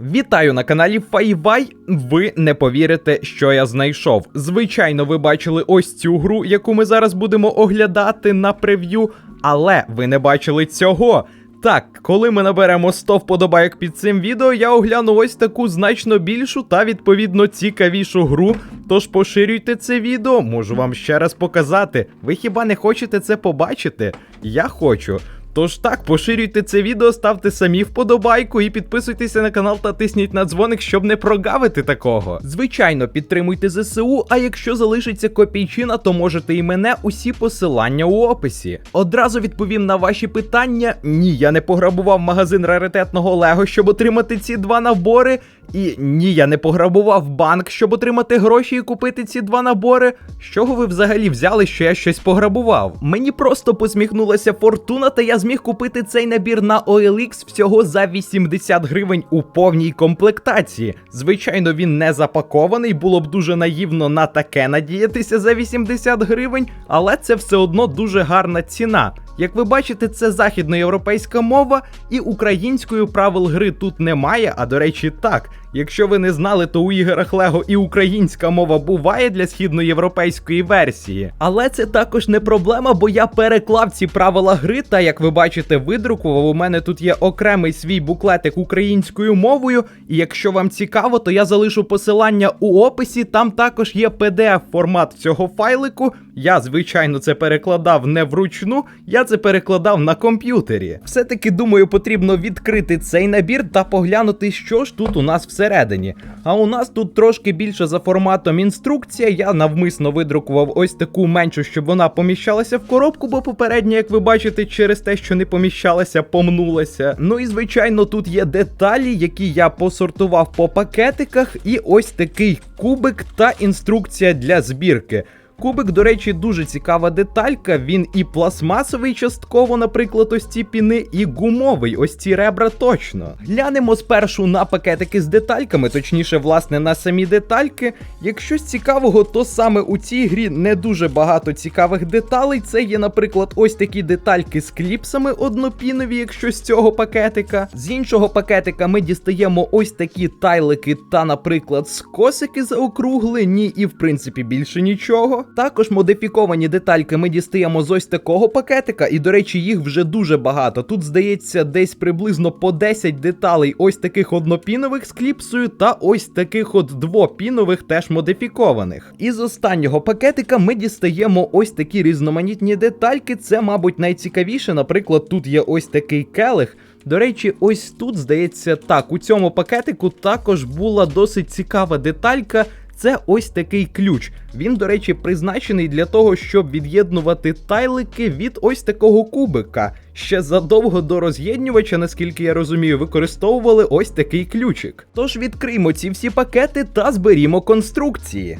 Вітаю на каналі Файвай. Ви не повірите, що я знайшов. Звичайно, ви бачили ось цю гру, яку ми зараз будемо оглядати на прев'ю, але ви не бачили цього. Так, коли ми наберемо 100 вподобайок під цим відео, я огляну ось таку значно більшу та відповідно цікавішу гру. Тож поширюйте це відео, можу вам ще раз показати. Ви хіба не хочете це побачити? Я хочу. Тож так, поширюйте це відео, ставте самі вподобайку і підписуйтеся на канал та тисніть на дзвоник, щоб не прогавити такого. Звичайно, підтримуйте ЗСУ, а якщо залишиться копійчина, то можете і мене усі посилання у описі. Одразу відповім на ваші питання. Ні, я не пограбував магазин раритетного Лего, щоб отримати ці два набори. І ні, я не пограбував банк, щоб отримати гроші і купити ці два набори. З чого ви взагалі взяли, що я щось пограбував? Мені просто посміхнулася фортуна, та я зміг купити цей набір на OLX всього за 80 гривень у повній комплектації. Звичайно, він не запакований, було б дуже наївно на таке надіятися за 80 гривень, але це все одно дуже гарна ціна. Як ви бачите, це західноєвропейська мова, і українською правил гри тут немає. А до речі, так. Якщо ви не знали, то у іграх Лего і українська мова буває для східноєвропейської версії. Але це також не проблема, бо я переклав ці правила гри, та як ви бачите, видрукував. У мене тут є окремий свій буклетик українською мовою. І якщо вам цікаво, то я залишу посилання у описі. Там також є pdf формат цього файлику. Я, звичайно, це перекладав не вручну, я це перекладав на комп'ютері. Все-таки думаю, потрібно відкрити цей набір та поглянути, що ж тут у нас всередині. А у нас тут трошки більше за форматом інструкція. Я навмисно видрукував ось таку меншу, щоб вона поміщалася в коробку, бо попередня, як ви бачите, через те, що не поміщалася, помнулася. Ну і звичайно, тут є деталі, які я посортував по пакетиках, і ось такий кубик та інструкція для збірки. Кубик, до речі, дуже цікава деталька. Він і пластмасовий частково, наприклад, ось ці піни, і гумовий, ось ці ребра точно. Глянемо спершу на пакетики з детальками, точніше, власне, на самі детальки. Якщо з цікавого, то саме у цій грі не дуже багато цікавих деталей. Це є, наприклад, ось такі детальки з кліпсами однопінові, якщо з цього пакетика. З іншого пакетика ми дістаємо ось такі тайлики та, наприклад, скосики заокруглені, і в принципі більше нічого. Також модифіковані детальки ми дістаємо з ось такого пакетика, і, до речі, їх вже дуже багато. Тут, здається, десь приблизно по 10 деталей ось таких однопінових з кліпсою, та ось таких от двопінових, теж модифікованих. І з останнього пакетика ми дістаємо ось такі різноманітні детальки. Це, мабуть, найцікавіше. Наприклад, тут є ось такий келих. До речі, ось тут, здається, так, у цьому пакетику також була досить цікава деталька. Це ось такий ключ. Він, до речі, призначений для того, щоб від'єднувати тайлики від ось такого кубика. Ще задовго до роз'єднювача, наскільки я розумію, використовували ось такий ключик. Тож відкриймо ці всі пакети та зберімо конструкції.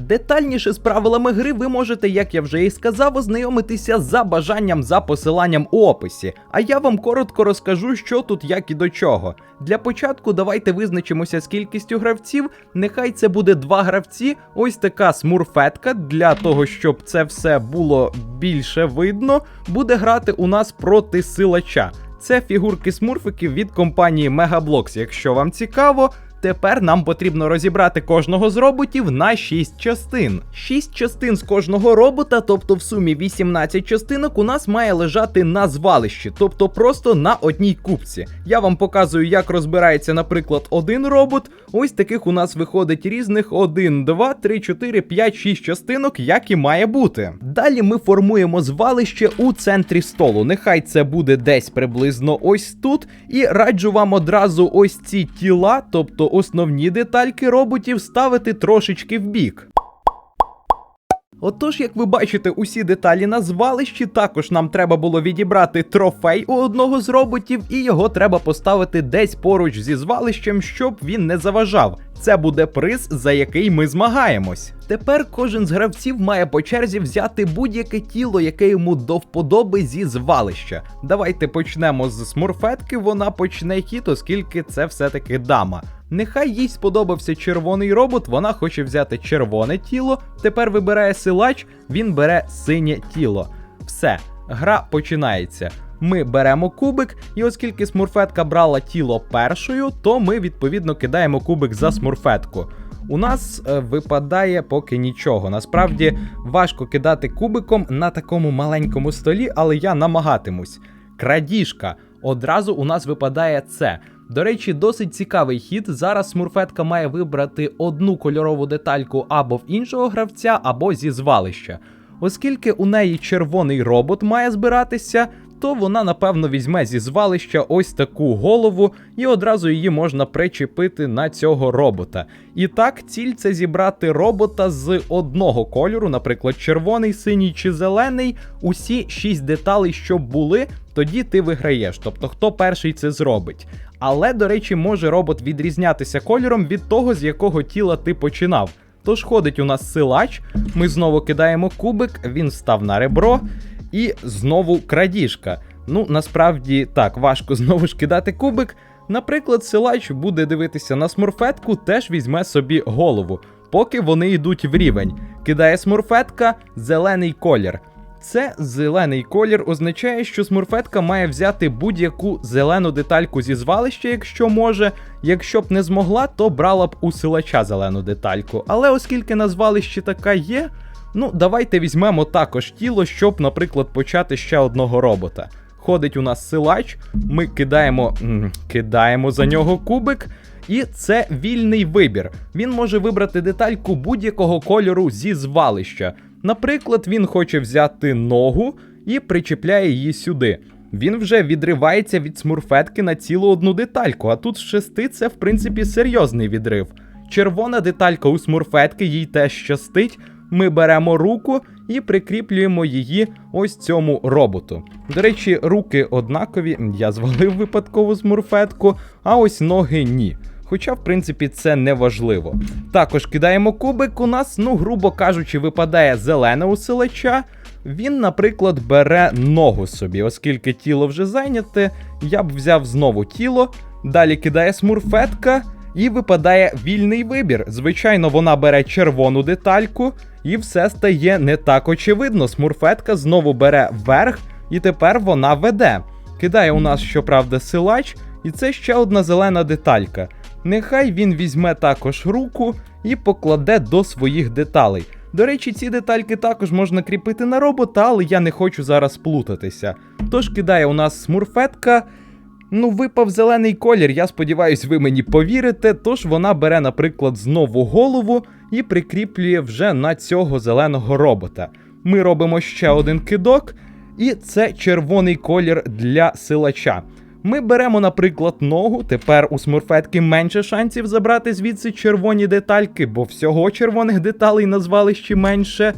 Детальніше з правилами гри ви можете, як я вже і сказав, ознайомитися за бажанням за посиланням у описі. А я вам коротко розкажу, що тут як і до чого. Для початку давайте визначимося з кількістю гравців. Нехай це буде два гравці. Ось така смурфетка для того, щоб це все було більше видно, буде грати у нас проти силача. Це фігурки смурфиків від компанії Megablocks. Якщо вам цікаво. Тепер нам потрібно розібрати кожного з роботів на 6 частин. 6 частин з кожного робота, тобто в сумі 18 частинок, у нас має лежати на звалищі, тобто просто на одній купці. Я вам показую, як розбирається, наприклад, один робот. Ось таких у нас виходить різних 1, 2, 3, 4, 5, 6 частинок, як і має бути. Далі ми формуємо звалище у центрі столу. Нехай це буде десь приблизно ось тут. І раджу вам одразу ось ці тіла, тобто основні детальки роботів ставити трошечки вбік. Отож, як ви бачите, усі деталі на звалищі, також нам треба було відібрати трофей у одного з роботів, і його треба поставити десь поруч зі звалищем, щоб він не заважав. Це буде приз, за який ми змагаємось. Тепер кожен з гравців має по черзі взяти будь-яке тіло, яке йому до вподоби зі звалища. Давайте почнемо з смурфетки, вона почне хіт, оскільки це все-таки дама. Нехай їй сподобався червоний робот, вона хоче взяти червоне тіло. Тепер вибирає силач, він бере синє тіло. Все, гра починається. Ми беремо кубик, і оскільки смурфетка брала тіло першою, то ми відповідно кидаємо кубик за смурфетку. У нас е, випадає поки нічого. Насправді важко кидати кубиком на такому маленькому столі, але я намагатимусь. Крадіжка. Одразу у нас випадає це. До речі, досить цікавий хід. Зараз смурфетка має вибрати одну кольорову детальку або в іншого гравця, або зі звалища. Оскільки у неї червоний робот має збиратися, то вона напевно візьме зі звалища ось таку голову, і одразу її можна причепити на цього робота. І так, ціль це зібрати робота з одного кольору, наприклад, червоний, синій чи зелений. Усі шість деталей, що були, тоді ти виграєш. Тобто, хто перший це зробить. Але, до речі, може робот відрізнятися кольором від того, з якого тіла ти починав. Тож ходить у нас силач, ми знову кидаємо кубик, він став на ребро, і знову крадіжка. Ну, насправді так, важко знову ж кидати кубик. Наприклад, силач буде дивитися на смурфетку, теж візьме собі голову, поки вони йдуть в рівень. Кидає смурфетка, зелений колір. Це зелений колір означає, що смурфетка має взяти будь-яку зелену детальку зі звалища, якщо може. Якщо б не змогла, то брала б у силача зелену детальку. Але оскільки на звалищі така є, ну давайте візьмемо також тіло, щоб, наприклад, почати ще одного робота. Ходить у нас силач, ми кидаємо, кидаємо за нього кубик. І це вільний вибір. Він може вибрати детальку будь-якого кольору зі звалища. Наприклад, він хоче взяти ногу і причіпляє її сюди. Він вже відривається від смурфетки на цілу одну детальку, а тут з шести це в принципі серйозний відрив. Червона деталька у смурфетки, їй теж щастить. Ми беремо руку і прикріплюємо її ось цьому роботу. До речі, руки однакові, я звалив випадкову смурфетку, а ось ноги ні. Хоча, в принципі, це не важливо. Також кидаємо кубик. У нас, ну, грубо кажучи, випадає зелене у силача. Він, наприклад, бере ногу собі, оскільки тіло вже зайняте, я б взяв знову тіло. Далі кидає смурфетка і випадає вільний вибір. Звичайно, вона бере червону детальку, і все стає не так очевидно. Смурфетка знову бере верх, і тепер вона веде. Кидає у нас, щоправда, силач, і це ще одна зелена деталька. Нехай він візьме також руку і покладе до своїх деталей. До речі, ці детальки також можна кріпити на робота, але я не хочу зараз плутатися. Тож кидає у нас смурфетка. Ну, випав зелений колір, я сподіваюсь, ви мені повірите. Тож вона бере, наприклад, знову голову і прикріплює вже на цього зеленого робота. Ми робимо ще один кидок, і це червоний колір для силача. Ми беремо, наприклад, ногу. Тепер у смурфетки менше шансів забрати звідси червоні детальки, бо всього червоних деталей на звалищі менше.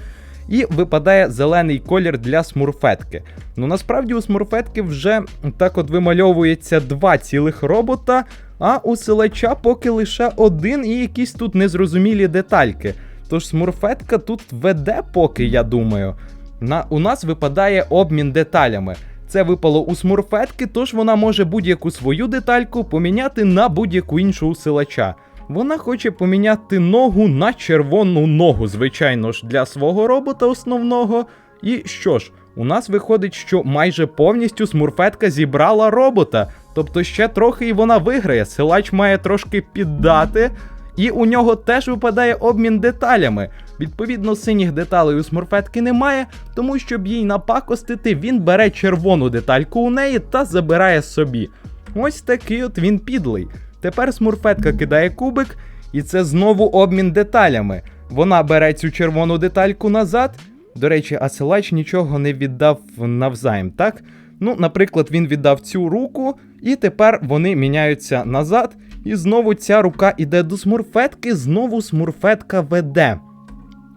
І випадає зелений колір для смурфетки. Ну насправді у смурфетки вже так от вимальовується два цілих робота, а у силача поки лише один і якісь тут незрозумілі детальки. Тож смурфетка тут веде, поки я думаю. На, У нас випадає обмін деталями. Це випало у смурфетки, тож вона може будь-яку свою детальку поміняти на будь-яку іншу у силача. Вона хоче поміняти ногу на червону ногу, звичайно ж, для свого робота основного. І що ж, у нас виходить, що майже повністю смурфетка зібрала робота. Тобто ще трохи і вона виграє. Силач має трошки піддати. І у нього теж випадає обмін деталями. Відповідно, синіх деталей у смурфетки немає, тому щоб їй напакостити, він бере червону детальку у неї та забирає собі. Ось такий от він підлий. Тепер смурфетка кидає кубик, і це знову обмін деталями. Вона бере цю червону детальку назад. До речі, а силач нічого не віддав навзаєм, так? Ну, наприклад, він віддав цю руку, і тепер вони міняються назад. І знову ця рука іде до смурфетки, знову смурфетка веде.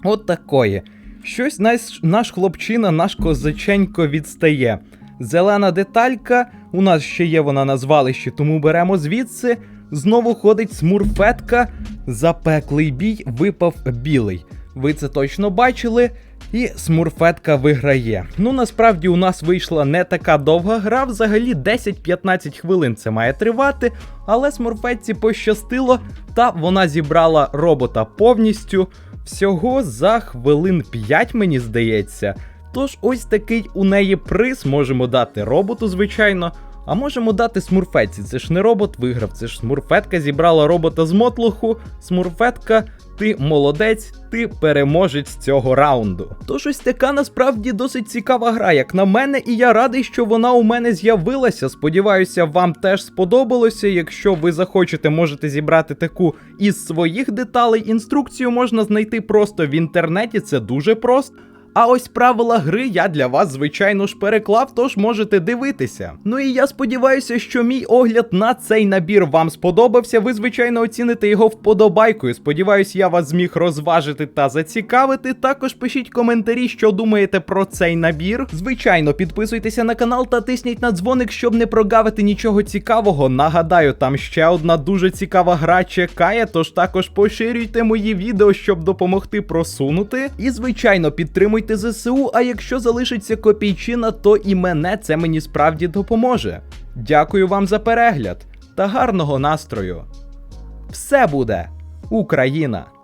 От такої. Щось наш, наш хлопчина, наш козаченько відстає. Зелена деталька, у нас ще є вона на звалищі, тому беремо звідси. Знову ходить смурфетка. Запеклий бій випав білий. Ви це точно бачили. І смурфетка виграє. Ну насправді у нас вийшла не така довга гра, взагалі 10-15 хвилин це має тривати, але смурфетці пощастило, та вона зібрала робота повністю всього за хвилин 5, мені здається. Тож ось такий у неї приз можемо дати роботу, звичайно. А можемо дати смурфетці. Це ж не робот виграв, це ж смурфетка зібрала робота з мотлуху. Смурфетка, ти молодець, ти переможець цього раунду. Тож ось така насправді досить цікава гра, як на мене, і я радий, що вона у мене з'явилася. Сподіваюся, вам теж сподобалося. Якщо ви захочете, можете зібрати таку із своїх деталей. Інструкцію можна знайти просто в інтернеті, це дуже просто. А ось правила гри я для вас, звичайно ж, переклав, тож можете дивитися. Ну і я сподіваюся, що мій огляд на цей набір вам сподобався. Ви, звичайно, оціните його вподобайкою. Сподіваюсь, я вас зміг розважити та зацікавити. Також пишіть коментарі, що думаєте про цей набір. Звичайно, підписуйтеся на канал та тисніть на дзвоник, щоб не прогавити нічого цікавого. Нагадаю, там ще одна дуже цікава гра чекає, тож також поширюйте мої відео, щоб допомогти просунути. І, звичайно, підтримуйте ЗСУ, а якщо залишиться копійчина, то і мене це мені справді допоможе. Дякую вам за перегляд та гарного настрою. Все буде Україна!